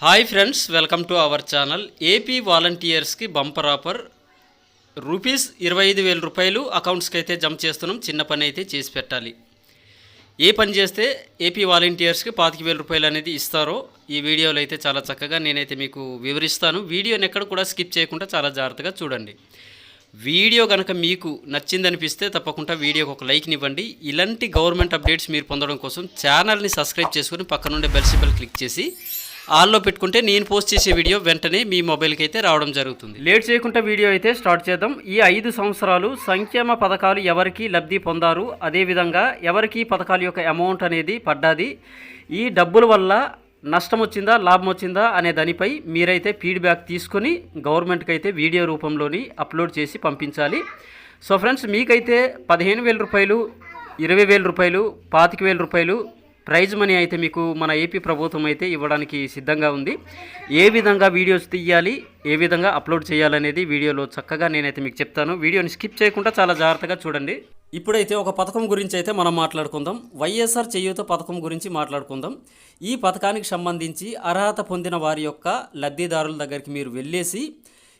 Hi friends welcome to our channel. AP వాలంటీర్స్కి bumper offer. Rupees ఇరవై ఐదు వేల రూపాయలు అకౌంట్స్కి అయితే జమ చేస్తున్నాం. చిన్న పని అయితే చేసి పెట్టాలి. ఏ పని చేస్తే ఏపీ వాలంటీర్స్కి పాతిక వేల రూపాయలు అనేది ఇస్తారో ఈ వీడియోలో అయితే చాలా చక్కగా నేనైతే మీకు వివరిస్తాను. వీడియోని ఎక్కడ కూడా స్కిప్ చేయకుండా చాలా జాగ్రత్తగా చూడండి. వీడియో కనుక మీకు నచ్చిందనిపిస్తే తప్పకుండా వీడియోకి ఒక లైక్ని ఇవ్వండి. ఇలాంటి గవర్నమెంట్ అప్డేట్స్ మీరు పొందడం కోసం ఛానల్ని సబ్స్క్రైబ్ చేసుకుని పక్కనుండే బెల్ సింబల్ క్లిక్ చేసి ఆల్లో పెట్టుకుంటే నేను పోస్ట్ చేసే వీడియో వెంటనే మీ మొబైల్కి అయితే రావడం జరుగుతుంది. లేట్ చేయకుండా వీడియో అయితే స్టార్ట్ చేద్దాం. ఈ ఐదు సంవత్సరాలు సంక్షేమ పథకాలు ఎవరికి లబ్ధి పొందారు? అదేవిధంగా ఎవరికి పథకాల యొక్క అమౌంట్ అనేది పడ్డాది? ఈ డబ్బుల వల్ల నష్టం వచ్చిందా లాభం వచ్చిందా అనే దానిపై మీరైతే ఫీడ్బ్యాక్ తీసుకొని గవర్నమెంట్కి అయితే వీడియో రూపంలోని అప్లోడ్ చేసి పంపించాలి. సో ఫ్రెండ్స్ మీకైతే పదిహేను వేల రూపాయలు ఇరవై వేల రూపాయలు పాతిక వేల రూపాయలు ప్రైజ్ మనీ అయితే మీకు మన ఏపీ ప్రభుత్వం అయితే ఇవ్వడానికి సిద్ధంగా ఉంది. ఏ విధంగా వీడియోస్ తీయాలి ఏ విధంగా అప్లోడ్ చేయాలనేది వీడియోలో చక్కగా నేనైతే మీకు చెప్తాను. వీడియోని స్కిప్ చేయకుండా చాలా జాగ్రత్తగా చూడండి. ఇప్పుడైతే ఒక పథకం గురించి అయితే మనం మాట్లాడుకుందాం. వైఎస్ఆర్ చేయూత పథకం గురించి మాట్లాడుకుందాం. ఈ పథకానికి సంబంధించి అర్హత పొందిన వారి యొక్క లబ్ధిదారుల దగ్గరికి మీరు వెళ్ళేసి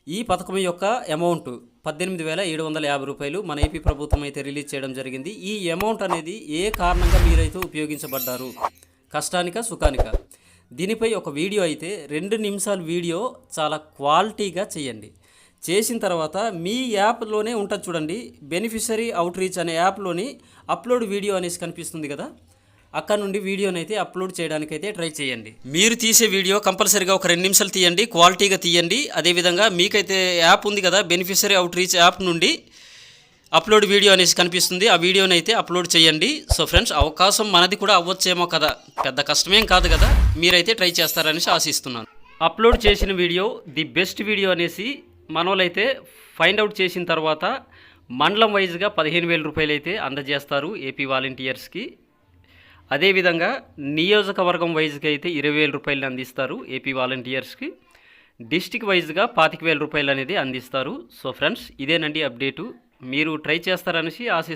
ఈ పథకం యొక్క అమౌంట్ పద్దెనిమిది వేల ఏడు వందల యాభై రూపాయలు మన ఏపీ ప్రభుత్వం అయితే రిలీజ్ చేయడం జరిగింది. ఈ అమౌంట్ అనేది ఏ కారణంగా మీరైతే ఉపయోగించబడ్డారు? కష్టానిక సుఖానిక? దీనిపై ఒక వీడియో అయితే రెండు నిమిషాల వీడియో చాలా క్వాలిటీగా చేయండి. చేసిన తర్వాత మీ యాప్లోనే ఉంటుంది చూడండి. బెనిఫిషరీ అవుట్ రీచ్ అనే యాప్లోని అప్లోడ్ వీడియో అనేసి కనిపిస్తుంది కదా? అక్కడ నుండి వీడియోని అయితే అప్లోడ్ చేయడానికి అయితే ట్రై చేయండి. మీరు తీసే వీడియో కంపల్సరీగా ఒక రెండు నిమిషాలు తీయండి క్వాలిటీగా తీయండి. అదేవిధంగా మీకైతే యాప్ ఉంది కదా బెనిఫిషరీ అవుట్ రీచ్ యాప్ నుండి అప్లోడ్ వీడియో అనేసి కనిపిస్తుంది. ఆ వీడియోని అయితే అప్లోడ్ చేయండి. సో ఫ్రెండ్స్ అవకాశం మనది కూడా అవ్వచ్చేమో కదా. పెద్ద కష్టమేం కాదు కదా. మీరైతే ట్రై చేస్తారనేసి ఆశిస్తున్నాను. అప్లోడ్ చేసిన వీడియో ది బెస్ట్ వీడియో అనేసి మనోళ్ళైతే ఫైండ్ అవుట్ చేసిన తర్వాత మండలం వైజ్గా పదిహేను వేల రూపాయలు అయితే అందజేస్తారు ఏపీ వాలంటీర్స్కి. అదేవిధంగా నియోజకవర్గం వైజ్గా అయితే ఇరవై వేల రూపాయలు అందిస్తారు ఏపీ వాలంటీర్స్కి. డిస్టిక్ వైజ్గా పాతిక వేల రూపాయలు అనేది అందిస్తారు. సో ఫ్రెండ్స్ ఇదేనండి అప్డేటు. మీరు ట్రై చేస్తారనేసి ఆశిస్తున్నాను